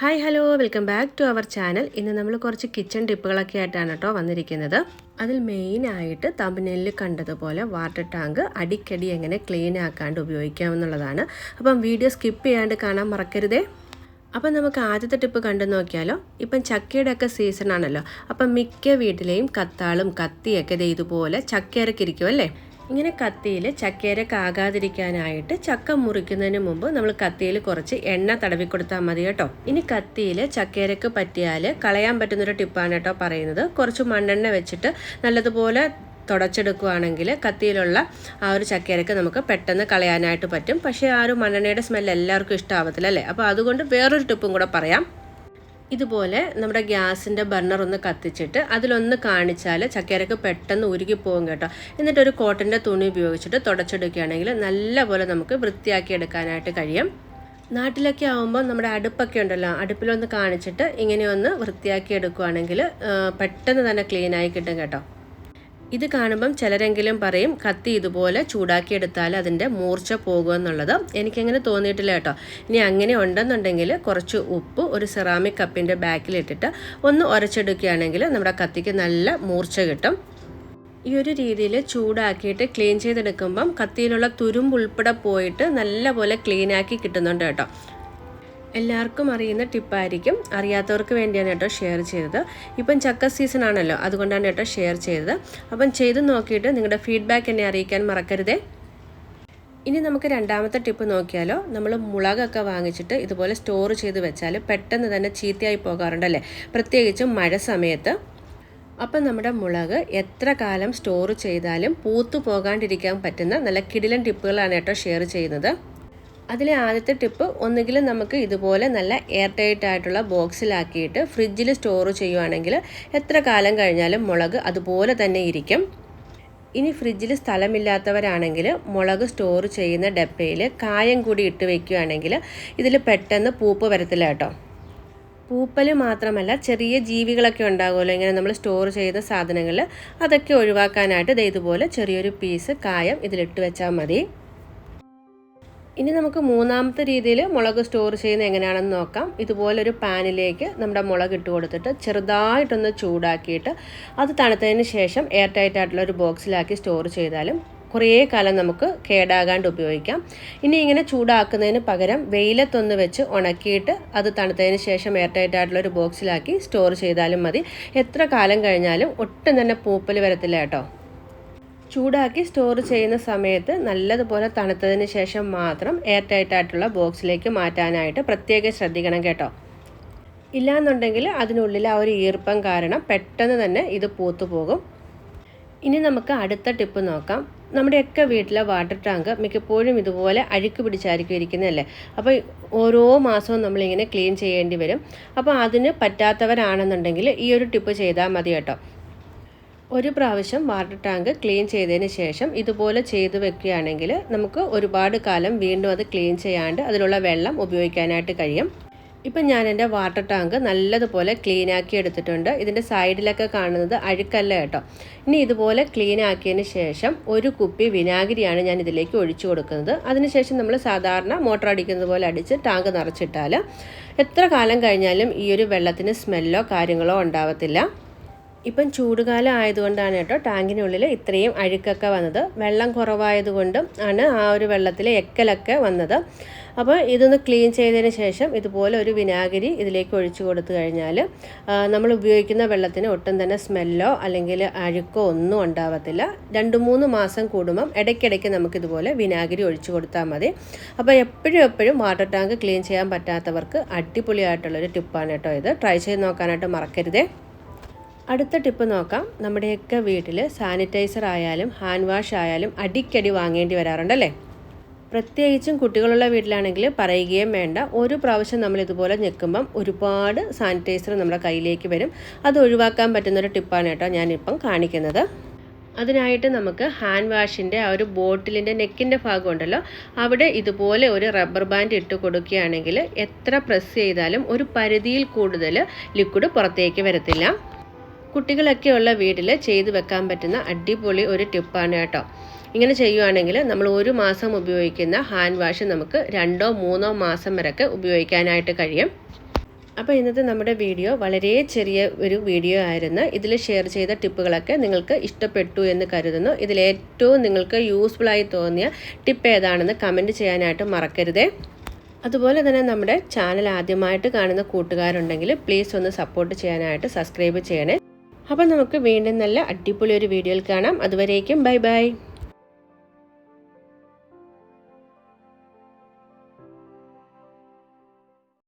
Hi hello welcome back to our channel ഇന്ന് നമ്മൾ കുറച്ച് കിച്ചൺ ടിപ്പുകളൊക്കെ ആയിട്ടാണ് കേട്ടോ വന്നിരിക്കുന്നത്. അതിൽ മെയിനായിട്ട് തമിഴ്നെല്ലിൽ കണ്ടതുപോലെ വാട്ടർ ടാങ്ക് അടിക്കടി എങ്ങനെ ക്ലീൻ ആക്കാണ്ട് ഉപയോഗിക്കാമെന്നുള്ളതാണ് അപ്പം വീഡിയോ സ്കിപ്പ് ചെയ്യാണ്ട് കാണാൻ മറക്കരുതേ. അപ്പം നമുക്ക് ആദ്യത്തെ ടിപ്പ് കണ്ടു നോക്കിയാലോ? ഇപ്പം ചക്കയുടെ ഒക്കെ സീസൺ ആണല്ലോ. അപ്പം മിക്ക വീട്ടിലെയും കത്താളും കത്തിയൊക്കെ ഇതുപോലെ ചക്കയിറക്കിരിക്കും അല്ലേ? ഇങ്ങനെ കത്തിയിൽ ചക്കയിരക്ക് ആകാതിരിക്കാനായിട്ട് ചക്ക മുറിക്കുന്നതിന് മുമ്പ് നമ്മൾ കത്തിയിൽ കുറച്ച് എണ്ണ തടവി കൊടുത്താൽ മതി കേട്ടോ. ഇനി കത്തിയിൽ ചക്കേരക്ക് പറ്റിയാൽ കളയാൻ പറ്റുന്നൊരു ടിപ്പാണ് കേട്ടോ പറയുന്നത്. കുറച്ച് മണ്ണെണ്ണ വെച്ചിട്ട് നല്ലതുപോലെ തുടച്ചെടുക്കുകയാണെങ്കിൽ കത്തിയിലുള്ള ആ ഒരു ചക്കേരക്ക് നമുക്ക് പെട്ടെന്ന് കളയാനായിട്ട് പറ്റും. പക്ഷേ ആ ഒരു മണ്ണെണ്ണയുടെ സ്മെല്ല് എല്ലാവർക്കും ഇഷ്ടമാവത്തില്ല അല്ലേ? അപ്പോൾ അതുകൊണ്ട് വേറൊരു ടിപ്പും കൂടെ പറയാം. ഇതുപോലെ നമ്മുടെ ഗ്യാസിന്റെ ബർണർ ഒന്ന് കത്തിച്ചിട്ട് അതിലൊന്ന് കാണിച്ചാൽ ചക്കരക്ക് പെട്ടെന്ന് ഉരുകി പോകും കേട്ടോ. എന്നിട്ട് ഒരു കോട്ടന്റെ തുണി ഉപയോഗിച്ചിട്ട് തുടച്ചെടുക്കുകയാണെങ്കിൽ നല്ലപോലെ നമുക്ക് വൃത്തിയാക്കി എടുക്കാനായിട്ട് കഴിയും. നാട്ടിലൊക്കെ ആകുമ്പോൾ നമ്മുടെ അടുപ്പൊക്കെ ഉണ്ടല്ലോ അടുപ്പിലൊന്ന് കാണിച്ചിട്ട് ഇങ്ങനെയൊന്ന് വൃത്തിയാക്കി എടുക്കുകയാണെങ്കിൽ പെട്ടെന്ന് തന്നെ ക്ലീനായി കിട്ടും കേട്ടോ. ഇത് കാണുമ്പം ചിലരെങ്കിലും പറയും കത്തി ഇതുപോലെ ചൂടാക്കിയെടുത്താൽ അതിന്റെ മൂർച്ച പോകുമെന്നുള്ളത് എനിക്കങ്ങനെ തോന്നിയിട്ടില്ല കേട്ടോ. ഇനി അങ്ങനെ ഉണ്ടെന്നുണ്ടെങ്കിൽ കുറച്ച് ഉപ്പ് ഒരു സെറാമിക് കപ്പിന്റെ ബാക്കിലിട്ടിട്ട് ഒന്ന് ഉരച്ചെടുക്കുകയാണെങ്കിൽ നമ്മുടെ കത്തിക്ക് നല്ല മൂർച്ച കിട്ടും. ഈ ഒരു രീതിയിൽ ചൂടാക്കിയിട്ട് ക്ലീൻ ചെയ്തെടുക്കുമ്പം കത്തിയിലുള്ള തുരുമ്പ് ഉൾപ്പെടെ പോയിട്ട് നല്ലപോലെ ക്ലീനാക്കി കിട്ടുന്നുണ്ട് കേട്ടോ. എല്ലാവർക്കും അറിയുന്ന ടിപ്പായിരിക്കും. അറിയാത്തവർക്ക് വേണ്ടിയാണ് കേട്ടോ ഷെയർ ചെയ്തത്. ഇപ്പം ചക്ക സീസൺ ആണല്ലോ അതുകൊണ്ടാണ് കേട്ടോ ഷെയർ ചെയ്തത്. അപ്പം ചെയ്ത് നോക്കിയിട്ട് നിങ്ങളുടെ ഫീഡ്ബാക്ക് എന്നെ അറിയിക്കാൻ മറക്കരുതേ. ഇനി നമുക്ക് രണ്ടാമത്തെ ടിപ്പ് നോക്കിയാലോ. നമ്മൾ മുളകൊക്കെ വാങ്ങിച്ചിട്ട് ഇതുപോലെ സ്റ്റോർ ചെയ്ത് വെച്ചാൽ പെട്ടെന്ന് തന്നെ ചീത്തയായി പോകാറുണ്ടല്ലേ? പ്രത്യേകിച്ചും മഴ സമയത്ത്. അപ്പം നമ്മുടെ മുളക് എത്ര കാലം സ്റ്റോർ ചെയ്താലും പൂത്തു പോകാണ്ടിരിക്കാൻ പറ്റുന്ന നല്ല കിടിലൻ ടിപ്പുകളാണ് കേട്ടോ ഷെയർ ചെയ്യുന്നത്. അതിലെ ആദ്യത്തെ ടിപ്പ് ഒന്നുകിൽ നമുക്ക് ഇതുപോലെ നല്ല എയർ ടൈറ്റ് ആയിട്ടുള്ള ബോക്സിലാക്കിയിട്ട് ഫ്രിഡ്ജിൽ സ്റ്റോർ ചെയ്യുവാണെങ്കിൽ എത്ര കാലം കഴിഞ്ഞാലും മുളക് അതുപോലെ തന്നെ ഇരിക്കും. ഇനി ഫ്രിഡ്ജിൽ സ്ഥലമില്ലാത്തവരാണെങ്കിൽ മുളക് സ്റ്റോർ ചെയ്യുന്ന ഡപ്പയിൽ കായം കൂടി ഇട്ട് വയ്ക്കുകയാണെങ്കിൽ ഇതിൽ പെട്ടെന്ന് പൂപ്പ് വരത്തില്ല കേട്ടോ. പൂപ്പൽ മാത്രമല്ല ചെറിയ ജീവികളൊക്കെ ഉണ്ടാകുമല്ലോ ഇങ്ങനെ നമ്മൾ സ്റ്റോർ ചെയ്ത സാധനങ്ങൾ അതൊക്കെ ഒഴിവാക്കാനായിട്ട് ഇതുപോലെ ചെറിയൊരു പീസ് കായം ഇതിലിട്ട് വെച്ചാൽ മതി. ഇനി നമുക്ക് മൂന്നാമത്തെ രീതിയിൽ മുളക് സ്റ്റോർ ചെയ്യുന്നത് എങ്ങനെയാണെന്ന് നോക്കാം. ഇതുപോലെ ഒരു പാനിലേക്ക് നമ്മുടെ മുളക് ഇട്ട് കൊടുത്തിട്ട് ചെറുതായിട്ടൊന്ന് ചൂടാക്കിയിട്ട് അത് തണുത്തതിന് ശേഷം എയർ ടൈറ്റ് ആയിട്ടുള്ള ഒരു ബോക്സിലാക്കി സ്റ്റോർ ചെയ്താലും കുറേ കാലം നമുക്ക് കേടാകാണ്ട് ഉപയോഗിക്കാം. ഇനി ഇങ്ങനെ ചൂടാക്കുന്നതിന് പകരം വെയിലത്തൊന്ന് വെച്ച് ഉണക്കിയിട്ട് അത് തണുത്തതിന് ശേഷം എയർ ടൈറ്റ് ആയിട്ടുള്ള ഒരു ബോക്സിലാക്കി സ്റ്റോർ ചെയ്താലും മതി. എത്ര കാലം കഴിഞ്ഞാലും ഒട്ടും തന്നെ പൂപ്പൽ വരത്തില്ല കേട്ടോ. ചൂടാക്കി സ്റ്റോർ ചെയ്യുന്ന സമയത്ത് നല്ലതുപോലെ തണുത്തതിന് ശേഷം മാത്രം എയർ ടൈറ്റ് ആയിട്ടുള്ള ബോക്സിലേക്ക് മാറ്റാനായിട്ട് പ്രത്യേകം ശ്രദ്ധിക്കണം കേട്ടോ. ഇല്ലാന്നുണ്ടെങ്കിൽ അതിനുള്ളിൽ ആ ഒരു ഈർപ്പം കാരണം പെട്ടെന്ന് തന്നെ ഇത് പൂത്തു പോകും ഇനി നമുക്ക് അടുത്ത ടിപ്പ് നോക്കാം. നമ്മുടെയൊക്കെ വീട്ടിലെ വാട്ടർ ടാങ്ക് മിക്കപ്പോഴും ഇതുപോലെ അഴുക്ക് പിടിച്ചായിരിക്കും ഇരിക്കുന്നതല്ലേ? അപ്പോൾ ഓരോ മാസവും നമ്മളിങ്ങനെ ക്ലീൻ ചെയ്യേണ്ടി വരും. അപ്പോൾ അതിന് പറ്റാത്തവരാണെന്നുണ്ടെങ്കിൽ ഈ ഒരു ടിപ്പ് ചെയ്താൽ മതി കേട്ടോ. ഒരു പ്രാവശ്യം വാട്ടർ ടാങ്ക് ക്ലീൻ ചെയ്തതിന് ശേഷം ഇതുപോലെ ചെയ്ത് വെക്കുകയാണെങ്കിൽ നമുക്ക് ഒരുപാട് കാലം വീണ്ടും അത് ക്ലീൻ ചെയ്യാണ്ട് അതിലുള്ള വെള്ളം ഉപയോഗിക്കാനായിട്ട് കഴിയും. ഇപ്പം ഞാൻ എന്റെ വാട്ടർ ടാങ്ക് നല്ലതുപോലെ ക്ലീൻ ആക്കി എടുത്തിട്ടുണ്ട്. ഇതിന്റെ സൈഡിലൊക്കെ കാണുന്നത് അഴുക്കല്ല കേട്ടോ. ഇനി ഇതുപോലെ ക്ലീൻ ആക്കിയതിന് ശേഷം ഒരു കുപ്പി വിനാഗിരിയാണ് ഞാൻ ഇതിലേക്ക് ഒഴിച്ചു കൊടുക്കുന്നത്. അതിനുശേഷം നമ്മൾ സാധാരണ മോട്ടർ അടിക്കുന്നത് പോലെ അടിച്ച് ടാങ്ക് നിറച്ചിട്ടാൽ എത്ര കാലം കഴിഞ്ഞാലും ഈ ഒരു വെള്ളത്തിന് സ്മെല്ലോ കാര്യങ്ങളോ ഉണ്ടാവത്തില്ല. ഇപ്പം ചൂടുകാലം ആയതുകൊണ്ടാണ് കേട്ടോ ടാങ്കിനുള്ളിൽ ഇത്രയും അഴുക്കൊക്കെ വന്നത്. വെള്ളം കുറവായതുകൊണ്ടും ആണ് ആ ഒരു വെള്ളത്തിൽ എക്കലൊക്കെ വന്നത്. അപ്പോൾ ഇതൊന്ന് ക്ലീൻ ചെയ്തതിന് ശേഷം ഇതുപോലെ ഒരു വിനാഗിരി ഇതിലേക്ക് ഒഴിച്ചു കൊടുത്തു കഴിഞ്ഞാൽ നമ്മൾ ഉപയോഗിക്കുന്ന വെള്ളത്തിന് ഒട്ടും തന്നെ സ്മെല്ലോ അല്ലെങ്കിൽ അഴുക്കോ ഒന്നും ഉണ്ടാവത്തില്ല. രണ്ട് മൂന്ന് മാസം കൂടുമ്പം ഇടയ്ക്കിടയ്ക്ക് നമുക്കിതുപോലെ വിനാഗിരി ഒഴിച്ചു കൊടുത്താൽ മതി. അപ്പോൾ എപ്പോഴും എപ്പോഴും വാട്ടർ ടാങ്ക് ക്ലീൻ ചെയ്യാൻ പറ്റാത്തവർക്ക് അടിപൊളിയായിട്ടുള്ളൊരു ടിപ്പാണ് കേട്ടോ ഇത്. ട്രൈ ചെയ്ത് നോക്കാനായിട്ട് മറക്കരുതേ. അടുത്ത ടിപ്പ് നോക്കാം. നമ്മുടെയൊക്കെ വീട്ടിൽ സാനിറ്റൈസർ ആയാലും ഹാൻഡ് വാഷ് ആയാലും അടിക്കടി വാങ്ങേണ്ടി വരാറുണ്ടല്ലേ? പ്രത്യേകിച്ചും കുട്ടികളുള്ള വീട്ടിലാണെങ്കിൽ പറയുകയും വേണ്ട. ഒരു പ്രാവശ്യം നമ്മൾ ഇതുപോലെ ഞെക്കുമ്പം ഒരുപാട് സാനിറ്റൈസർ നമ്മുടെ കയ്യിലേക്ക് വരും. അത് ഒഴിവാക്കാൻ പറ്റുന്നൊരു ടിപ്പാണ് കേട്ടോ ഞാനിപ്പം കാണിക്കുന്നത്. അതിനായിട്ട് നമുക്ക് ഹാൻഡ് വാഷിന്റെ ആ ഒരു ബോട്ടിലിന്റെ നെക്കിന്റെ ഭാഗമുണ്ടല്ലോ. അവിടെ ഇതുപോലെ ഒരു റബ്ബർ ബാൻഡ് ഇട്ട് കൊടുക്കുകയാണെങ്കിൽ എത്ര പ്രസ് ചെയ്താലും ഒരു പരിധിയിൽ കൂടുതൽ ലിക്വിഡ് പുറത്തേക്ക് വരത്തില്ല. കുട്ടികളൊക്കെ ഉള്ള വീട്ടിൽ ചെയ്തു വെക്കാൻ പറ്റുന്ന അടിപൊളി ഒരു ടിപ്പാണ് കേട്ടോ. ഇങ്ങനെ ചെയ്യുവാണെങ്കിൽ നമ്മൾ ഒരു മാസം ഉപയോഗിക്കുന്ന ഹാൻഡ് വാഷ് നമുക്ക് രണ്ടോ മൂന്നോ മാസം വരെയൊക്കെ ഉപയോഗിക്കാനായിട്ട് കഴിയും. അപ്പോൾ ഇന്നത്തെ നമ്മുടെ വീഡിയോ വളരെ ചെറിയ ഒരു വീഡിയോ ആയിരുന്നു. ഇതിൽ ഷെയർ ചെയ്ത ടിപ്പുകളൊക്കെ നിങ്ങൾക്ക് ഇഷ്ടപ്പെട്ടു എന്ന് കരുതുന്നു. ഇതിൽ ഏറ്റവും നിങ്ങൾക്ക് യൂസ്ഫുൾ ആയി തോന്നിയ ടിപ്പ് ഏതാണെന്ന് കമന്റ് ചെയ്യാനായിട്ട് മറക്കരുതേ. അതുപോലെ തന്നെ നമ്മുടെ ചാനൽ ആദ്യമായിട്ട് കാണുന്ന കൂട്ടുകാരുണ്ടെങ്കിൽ പ്ലീസ് ഒന്ന് സപ്പോർട്ട് ചെയ്യാനായിട്ട് സബ്സ്ക്രൈബ് ചെയ്യണേ. അപ്പം നമുക്ക് വീണ്ടും നല്ല അടിപൊളി ഒരു വീഡിയോയിൽ കാണാം. അതുവരേക്കും ബൈ ബൈ.